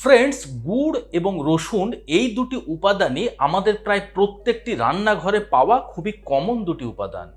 Friends গুড় এবং রসুন এই দুটি উপাদানই আমাদের প্রায় প্রত্যেকটি রান্নাঘরে পাওয়া খুবই কমন দুটি উপাদান।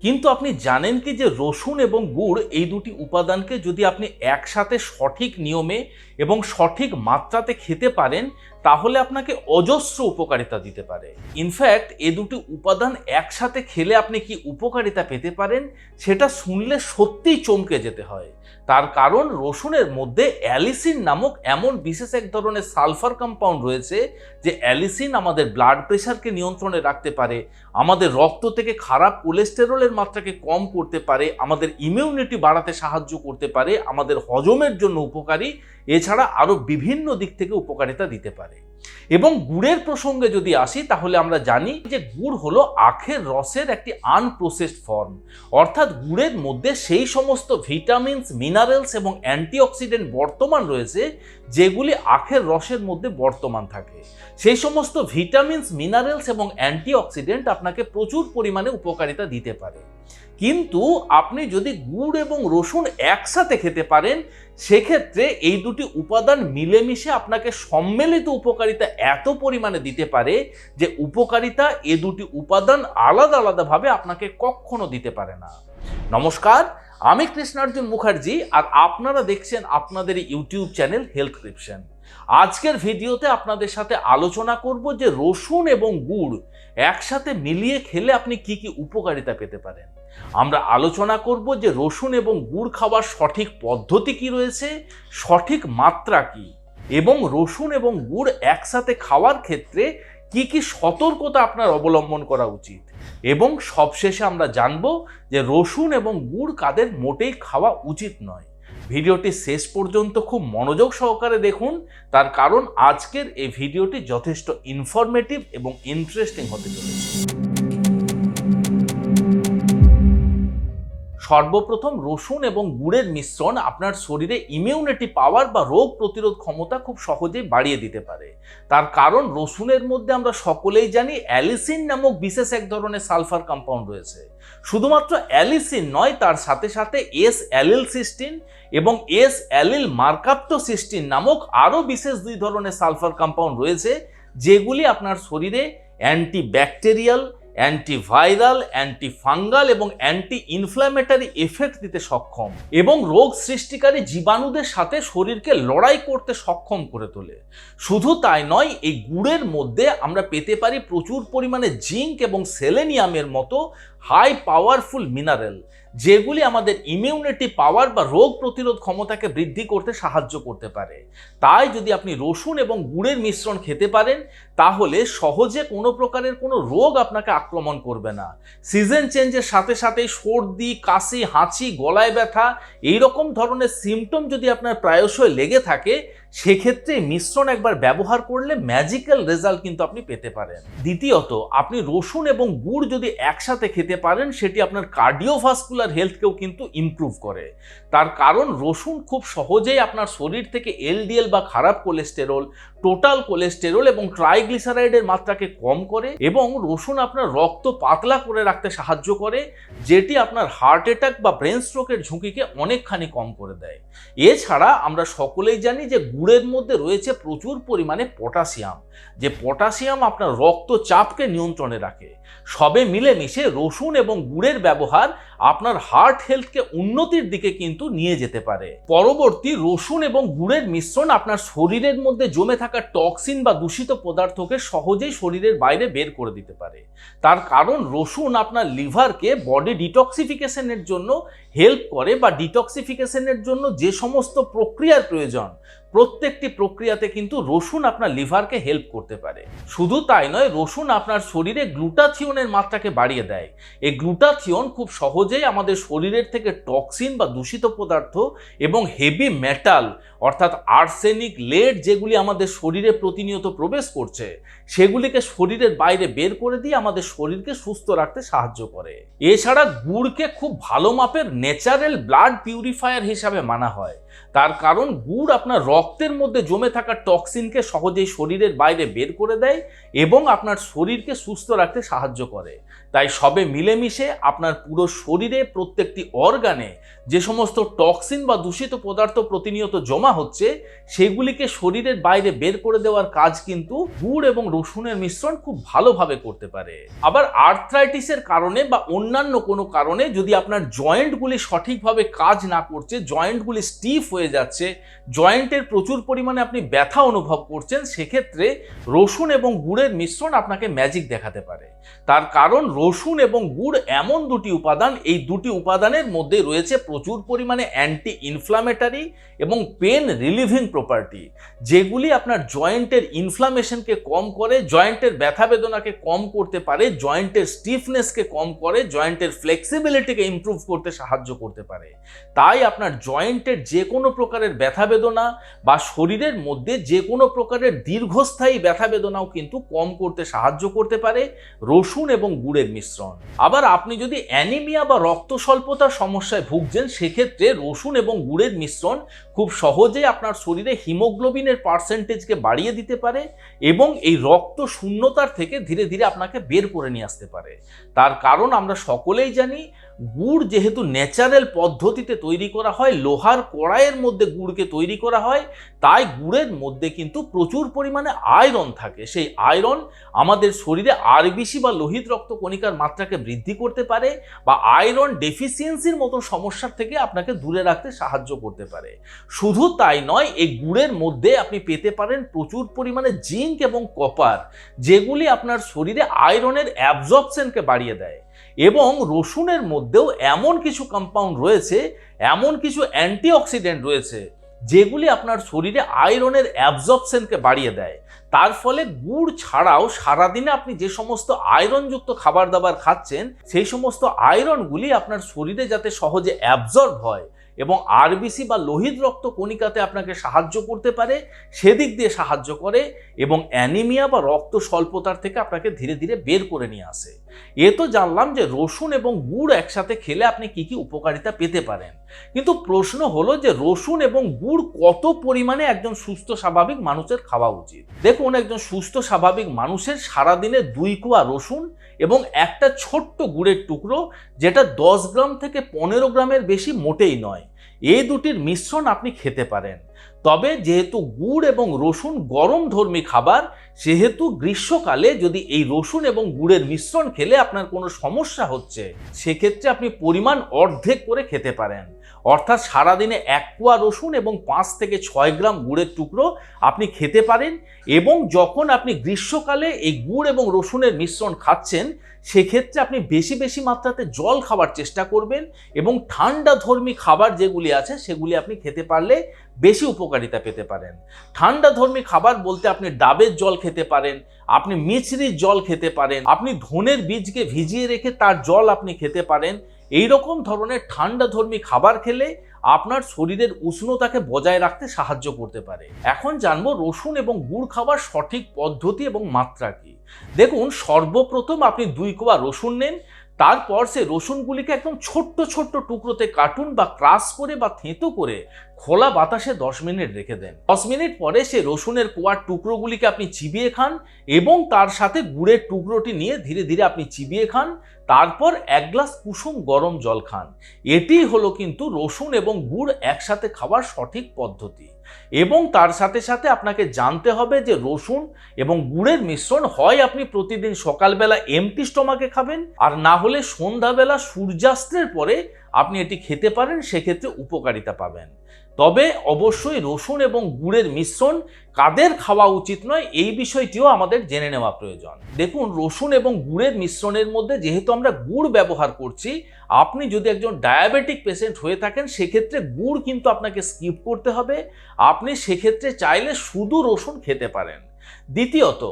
কিন্তু আপনি জানেন কি যে রসুন এবং গুড় এই দুটি উপাদানকে যদি আপনি একসাথে সঠিক নিয়মে এবং সঠিক মাত্রাতে খেতে পারেন তাহলে আপনাকে অজস্র উপকারিতা দিতে পারে। ইনফ্যাক্ট এ দুটি উপাদান একসাথে খেলে আপনি কি উপকারিতা পেতে পারেন, সেটা শুনলে সত্যিই চমকে যেতে হয়। তার কারণ, রসুনের মধ্যে অ্যালিসিন নামক এমন বিশেষ এক ধরনের সালফার কম্পাউন্ড রয়েছে, যে অ্যালিসিন আমাদের ব্লাড প্রেশারকে নিয়ন্ত্রণে রাখতে পারে, আমাদের রক্ত থেকে খারাপ কোলেস্টেরলের মাত্রাকে কম করতে পারে, আমাদের ইমিউনিটি বাড়াতে সাহায্য করতে পারে, আমাদের হজমের জন্য উপকারী, এছাড়া আরও বিভিন্ন দিক থেকে উপকারিতা দিতে পারে। এবং গুড়ের প্রসঙ্গে যদি আসি, তাহলে আমরা জানি যে গুড় হলো আখের রসের একটি আনপ্রসেসড ফর্ম অর্থাৎ গুড়ের মধ্যে সেই সমস্ত ভিটামিনস মিনারেলস এবং অ্যান্টিঅক্সিডেন্ট বর্তমান রয়েছে, যেগুলি আখের রসের মধ্যে বর্তমান থাকে। সেই সমস্ত ভিটামিনস মিনারেলস এবং অ্যান্টিঅক্সিডেন্ট আপনাকে প্রচুর পরিমাণে উপকারিতা দিতে পারে। কিন্তু আপনি যদি গুড় এবং রসুন একসাথে খেতে পারেন, সেক্ষেত্রে এই দুটি উপাদান মিলেমিশে আপনাকে সম্মিলিত উপকারিতা এত পরিমাণে দিতে পারে যে উপকারিতা এ দুটি উপাদান আলাদা আলাদাভাবে আপনাকে কখনো দিতে পারে না। নমস্কার, আমি কৃষ্ণার্জুন মুখার্জি আর আপনারা দেখছেন আপনাদের ইউটিউব চ্যানেল হেলথ ক্রিপশন। আজকের ভিডিওতে আপনাদের সাথে আলোচনা করব যে রসুন এবং গুড় একসাথে মিলিয়ে খেলে আপনি কি কি উপকারিতা পেতে পারেন। আমরা আলোচনা করব যে রসুন এবং গুড় খাওয়ার সঠিক পদ্ধতি কি রয়েছে, সঠিক মাত্রা কি এবং রসুন এবং গুড় একসাথে খাওয়ার ক্ষেত্রে কি কি সতর্কতা আপনার অবলম্বন করা উচিত এবং সবশেষে আমরা জানব যে রসুন এবং গুড় কাদের মোটেই খাওয়া উচিত নয়। ভিডিওটি শেষ পর্যন্ত খুব মনোযোগ সহকারে দেখুন। তার কারণ আজকের এই ভিডিওটি যথেষ্ট ইনফরমেটিভ এবং ইন্টারেস্টিং হতে চলেছে। সর্বপ্রথম রসুন এবং গুড়ের মিশ্রণ আপনার শরীরে ইমিউনিটি পাওয়ার বা রোগ প্রতিরোধ ক্ষমতা খুব সহজেই বাড়িয়ে দিতে পারে। তার কারণ রসুনের মধ্যে আমরা সকলেই জানি অ্যালিসিন নামক বিশেষ এক ধরনের সালফার কম্পাউন্ড রয়েছে। শুধুমাত্র অ্যালিসিন নয়, তার সাথে সাথে এস অ্যালিল সিস্টিন এবং এস অ্যালিল মার্কাপ্টো সিস্টিন নামক আরও বিশেষ দুই ধরনের সালফার কম্পাউন্ড রয়েছে, যেগুলি আপনার শরীরে অ্যান্টি ব্যাকটেরিয়াল অ্যান্টিভাইরাল অ্যান্টিফাঙ্গাল এবং অ্যান্টি ইনফ্ল্যামেটারি এফেক্ট দিতে সক্ষম এবং রোগ সৃষ্টিকারী জীবাণুদের সাথে শরীরকে লড়াই করতে সক্ষম করে তোলে। শুধু তাই নয়, এই গুড়ের মধ্যে আমরা পেতে পারি প্রচুর পরিমাণে জিঙ্ক এবং সেলেনিয়ামের মতো হাই পাওয়ারফুল মিনারেল যেগুলি আমাদের ইমিউনিটি পাওয়ার বা রোগ প্রতিরোধ ক্ষমতাকে বৃদ্ধি করতে সাহায্য করতে পারে। তাই যদি আপনি রসুন এবং গুড়ের মিশ্রণ খেতে পারেন, তাহলে সহজে কোনো প্রকারের কোনো রোগ আপনাকে আক্রমণ করবে না। সিজন চেঞ্জের সাথে সাথে সর্দি, কাশি, হাঁচি, গলায় ব্যথা এই রকম ধরনের সিমটম যদি আপনার প্রায়শই লেগে থাকে সেক্ষেত্রে মিশ্রণ একবার ব্যবহার করলে ম্যাজিক্যাল রেজাল্ট কিন্তু আপনি পেতে পারেন। দ্বিতীয়ত, আপনি রসুন এবং গুড় যদি একসাথে খেতে পারেন, সেটি আপনার কার্ডিওভাস্কুলার হেলথকেও কিন্তু ইমপ্রুভ করে। তার কারণ, রসুন খুব সহজেই আপনার শরীর থেকে এলডিএল বা খারাপ কোলেস্টেরল টোটাল কোলেস্টেরল এবং ট্রাইগ্লিসারাইডের মাত্রাকে কম করে এবং রসুন আপনার রক্ত পাতলা করে রাখতে সাহায্য করে, যেটি আপনার হার্ট অ্যাটাক বা ব্রেন স্ট্রোকের ঝুঁকিকে অনেকখানি কম করে দেয়। এছাড়া আমরা সকলেই জানি যে গুড়ের মধ্যে রয়েছে প্রচুর পরিমাণে পটাশিয়াম। যে পটাশিয়াম আপনার রক্তচাপকে নিয়ন্ত্রণে রাখে সবে মিলেমিশে রসুন এবং গুড়ের ব্যবহার আপনার হার্ট হেলথকে উন্নতির দিকে কিন্তু নিয়ে যেতে পারে। পরবর্তী রসুন এবং গুড়ের মিশ্রণ আপনার শরীরের মধ্যে জমে থাকা টক্সিন বা দূষিত পদার্থকে সহজেই শরীরের বাইরে বের করে দিতে পারে। তার কারণ রসুন আপনার লিভারকে বডি ডিটক্সিফিকেশনের জন্য হেল্প করে বা ডিটক্সিফিকেশনের জন্য যে সমস্ত প্রক্রিয়ার প্রয়োজন, প্রত্যেকটি প্রক্রিয়াতে কিন্তু রসুন আপনার লিভারকে হেল্প করতে পারে। শুধু তাই নয়, রসুন আপনার শরীরে গ্লুটাথিয়নের মাত্রাকে বাড়িয়ে দেয়। এই গ্লুটাথিয়ন খুব সহজেই আমাদের শরীরের থেকে টক্সিন বা দূষিত পদার্থ এবং হেভি মেটাল অর্থাৎ আর্সেনিক লেড যেগুলি আমাদের শরীরে প্রতিনিয়ত প্রবেশ করছে, সেগুলিকে শরীরের বাইরে বের করে দিয়ে আমাদের শরীরকে সুস্থ রাখতে সাহায্য করে। এছাড়া গুড়কে খুব ভালো মাপের ন্যাচারাল ব্লাড পিউরিফায়ার হিসাবে মানা হয়। তার কারণ গুড় আপনার রক্তের মধ্যে জমে থাকা টক্সিনকে সহজেই শরীরের বাইরে বের করে দেয় এবং আপনার শরীরকে সুস্থ রাখতে সাহায্য করে। তাই সবে মিলেমিশে আপনার পুরো শরীরে প্রত্যেকটি অর্গানে যে সমস্ত টক্সিন বা দূষিত পদার্থ প্রতিনিয়ত জমা হচ্ছে, সেগুলিকে শরীরের বাইরে বের করে দেওয়ার কাজ কিন্তু গুড় এবং রসুনের মিশ্রণ খুব ভালোভাবে করতে পারে। আবার আর্থ্রাইটিসের কারণে বা অন্যান্য কোনো কারণে যদি আপনার জয়েন্টগুলি সঠিকভাবে কাজ না করছে, জয়েন্টগুলি স্টিফ হয়ে যাচ্ছে, জয়েন্টের প্রচুর পরিমাণে আপনি ব্যথা অনুভব করছেন, সেক্ষেত্রে রসুন এবং গুড়ের মিশ্রণ আপনাকে ম্যাজিক দেখাতে পারে। তার কারণ রসুন এবং গুড় এমন দুটি উপাদান, এই দুটি উপাদানের মধ্যে রয়েছে প্রচুর পরিমাণে অ্যান্টি ইনফ্লামেটারি এবং পেন রিলিভিং প্রপার্টি যেগুলি আপনার জয়েন্টের ইনফ্লামেশনকে কম করে জয়েন্টের ব্যথা বেদনাকে কম করতে পারে জয়েন্টের স্টিফনেসকে কম করে জয়েন্টের ফ্লেক্সিবিলিটিকে ইমপ্রুভ করতে সাহায্য করতে পারে। তাই আপনার জয়েন্টের যে কোনো প্রকারের ব্যথা বেদনা বা শরীরের মধ্যে যে কোনো প্রকারের দীর্ঘস্থায়ী ব্যথা বেদনাও কিন্তু কম করতে সাহায্য করতে পারে। রসুন এবং গুড়ের মিশ্রণ। আবার আপনি যদি অ্যানিমিয়া বা রক্ত স্বল্পতার সমস্যায় ভুগছেন, সেক্ষেত্রে রসুন এবং গুড়ের মিশ্রণ খুব সহজেই আপনার শরীরে হিমোগ্লোবিনের পার্সেন্টেজকে বাড়িয়ে দিতে পারে এবং এই রক্ত শূন্যতার থেকে ধীরে ধীরে আপনাকে বের করে নিয়ে আসতে পারে। তার কারণ আমরা সকলেই জানি, গুড় যেহেতু ন্যাচারাল পদ্ধতিতে তৈরি করা হয়, লোহার কড়াইয়ের মধ্যে গুড়কে তৈরি করা হয়, তাই গুড়ের মধ্যে কিন্তু প্রচুর পরিমাণে আয়রন থাকে। সেই আয়রন আমাদের শরীরে আরবিসি বা লোহিত রক্ত কণিকার মাত্রাকে বৃদ্ধি করতে পারে বা আয়রন ডেফিসিয়েন্সির মতো সমস্যার থেকে আপনাকে দূরে রাখতে সাহায্য করতে পারে। শুধু তাই নয়, এই গুড়ের মধ্যে আপনি পেতে পারেন প্রচুর পরিমাণে জিঙ্ক এবং কপার, যেগুলি আপনার শরীরে আয়রনের অ্যাবজর্পশনকে বাড়িয়ে দেয়। এবং রসুনের মধ্যেও এমন কিছু কম্পাউন্ড রয়েছে, এমন কিছু অ্যান্টিঅক্সিডেন্ট রয়েছে, যেগুলি আপনার শরীরে আয়রনের অ্যাবজর্পশনকে বাড়িয়ে দেয়। তার ফলে গুড় ছাড়াও সারাদিনে আপনি যে সমস্ত আয়রনযুক্ত খাবার দাবার খাচ্ছেন, সেই সমস্ত আয়রনগুলি আপনার শরীরে যাতে সহজে অ্যাবজর্ব হয় এবং আরবিসি বা লোহিত রক্ত কণিকাতে আপনাকে সাহায্য করতে পারে, সেদিক দিয়ে সাহায্য করে এবং অ্যানিমিয়া বা রক্ত স্বল্পতার থেকে আপনাকে ধীরে ধীরে বের করে নিয়ে আসে। এ তো জানলাম যে রসুন এবং গুড় একসাথে খেলে আপনি কি কি উপকারিতা পেতে পারেন। কিন্তু প্রশ্ন হলো যে রসুন এবং গুড় কত পরিমাণে একজন সুস্থ, স্বাভাবিক মানুষের খাওয়া উচিত? দেখুন, একজন সুস্থ, স্বাভাবিক মানুষের সারাদিনে দুই কুয়া রসুন এবং একটা ছোট্ট গুড়ের টুকরো যেটা দশ গ্রাম থেকে পনেরো গ্রামের বেশি মোটেই নয়। এই দুটির মিশ্রণ আপনি খেতে পারেন। তবে যেহেতু গুড় এবং রসুন গরম ধর্মী খাবার, সেহেতু গ্রীষ্মকালে যদি এই রসুন এবং গুড়ের মিশ্রণ খেলে আপনার কোনো সমস্যা হচ্ছে, সেক্ষেত্রে আপনি পরিমাণ অর্ধেক করে খেতে পারেন। অর্থাৎ সারাদিনে এক কুয়া রসুন এবং পাঁচ থেকে ছয় গ্রাম গুড়ের টুকরো আপনি খেতে পারেন এবং যখন আপনি গ্রীষ্মকালে এই গুড় এবং রসুনের মিশ্রণ খাচ্ছেন, সেক্ষেত্রে আপনি বেশি বেশি মাত্রাতে জল খাবার চেষ্টা করবেন এবং ঠান্ডা ধর্মী খাবার যেগুলি আছে, সেগুলি আপনি খেতে পারলে বেশি উপকারিতা পেতে পারেন। ঠান্ডা ধর্মী খাবার বলতে আপনি ডাবের জল খেতে পারেন, আপনি মিছরির জল খেতে পারেন, আপনি ধনের বীজকে ভিজিয়ে রেখে তার জল আপনি খেতে পারেন। এই রকম ধরনের ঠান্ডা ধর্মী খাবার খেলে আপনার শরীরের উষ্ণতাকে বজায় রাখতে সাহায্য করতে পারে। এখন জানব রসুন এবং গুড় খাবার সঠিক পদ্ধতি এবং মাত্রা কি। দেখুন, সর্বপ্রথম আপনি দুই কোয়া রসুন নেন তারপর সে রসুনগুলিকে একদম ছোট্ট ছোট্ট টুকরোতে কাটুন বা ক্রাশ করে বা থেঁতো করে খোলা বাতাসে দশ মিনিট রেখে দেন। দশ মিনিট পরে সে রসুনের কোয়ার টুকরোগুলিকে আপনি চিবিয়ে খান এবং তার সাথে গুড়ের টুকরোটি নিয়ে ধীরে ধীরে আপনি চিবিয়ে খান, তারপর এক গ্লাস কুসুম গরম জল খান। এটি হলো কিন্তু রসুন এবং গুড় একসাথে খাওয়ার সঠিক পদ্ধতি। এবং তার সাথে সাথে আপনাকে জানতে হবে যে রসুন এবং গুড়ের মিশ্রণ হয় আপনি প্রতিদিন সকালবেলা এমটি স্টমাকে খাবেন, আর না হলে সন্ধ্যাবেলা সূর্যাস্তের পরে আপনি এটি খেতে পারেন, সেক্ষেত্রে উপকারিতা পাবেন। তবে অবশ্যই রসুন এবং গুড়ের মিশ্রণ কাদের খাওয়া উচিত নয় এই বিষয়টিও আমাদের জেনে নেওয়া প্রয়োজন। দেখুন, রসুন এবং গুড়ের মিশ্রণের মধ্যে যেহেতু আমরা গুড় ব্যবহার করছি, আপনি যদি একজন ডায়াবেটিক পেশেন্ট হয়ে থাকেন, সেক্ষেত্রে গুড় কিন্তু আপনাকে স্কিপ করতে হবে। আপনি সেক্ষেত্রে চাইলে শুধু রসুন খেতে পারেন। দ্বিতীয়ত,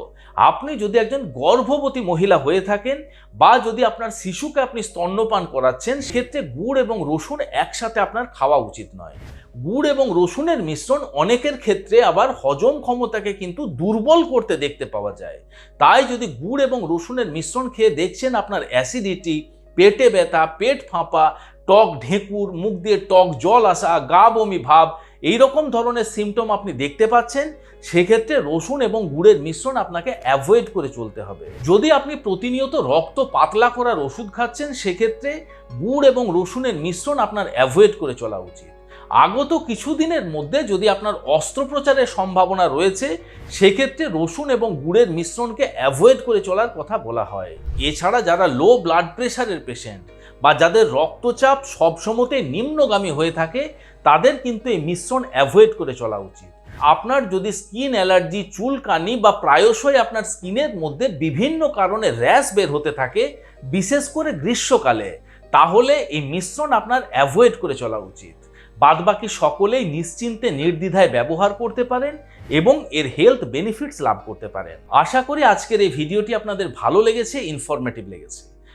আপনি যদি একজন গর্ভবতী মহিলা হয়ে থাকেন বা যদি আপনার শিশুকে আপনি স্তন্যপান করাচ্ছেন, সেক্ষেত্রে গুড় এবং রসুন একসাথে আপনার খাওয়া উচিত নয়। গুড় এবং রসুনের মিশ্রণ অনেকের ক্ষেত্রে আবার হজম ক্ষমতাকে কিন্তু দুর্বল করতে দেখতে পাওয়া যায়। তাই যদি গুড় এবং রসুনের মিশ্রণ খেয়ে দেখছেন আপনার অ্যাসিডিটি, পেটে ব্যথা, পেট ফাঁপা, টক ঢেঁকুর, মুখ দিয়ে টক জল আসা, গা বমি ভাব এই রকম ধরনের সিমটম আপনি দেখতে পাচ্ছেন, সেক্ষেত্রে রসুন এবং গুড়ের মিশ্রণ আপনাকে অ্যাভয়েড করে চলতে হবে। যদি আপনি প্রতিনিয়ত রক্ত পাতলা করার ওষুধ খাচ্ছেন, সেক্ষেত্রে গুড় এবং রসুনের মিশ্রণ আপনার অ্যাভয়েড করে চলা উচিত। আগত কিছুদিনের মধ্যে যদি আপনার অস্ত্রোপচারের সম্ভাবনা রয়েছে, সেক্ষেত্রে রসুন এবং গুড়ের মিশ্রণকে অ্যাভয়েড করে চলার কথা বলা হয়। এছাড়া যারা লো ব্লাড প্রেশারের পেশেন্ট বা যাদের রক্তচাপ সবসময়তে নিম্নগামী হয়ে থাকে তাদের কিন্তু এই মিশ্রণ অ্যাভয়েড করে চলা উচিত। আপনার যদি স্কিন অ্যালার্জি চুলকানি বা প্রায়শই আপনার স্কিনের মধ্যে বিভিন্ন কারণে র্যাশ বের হতে থাকে, বিশেষ করে গ্রীষ্মকালে, তাহলে এই মিশ্রণ আপনার অ্যাভয়েড করে চলা উচিত। বাদবাকি সকলেই নিশ্চিন্তে নির্দ্বিধায় ব্যবহার করতে পারেন এবং এর হেলথ বেনিফিটস লাভ করতে পারেন। আশা করি আজকের এই ভিডিওটি আপনাদের ভালো লেগেছে ইনফরমেটিভ লেগেছে।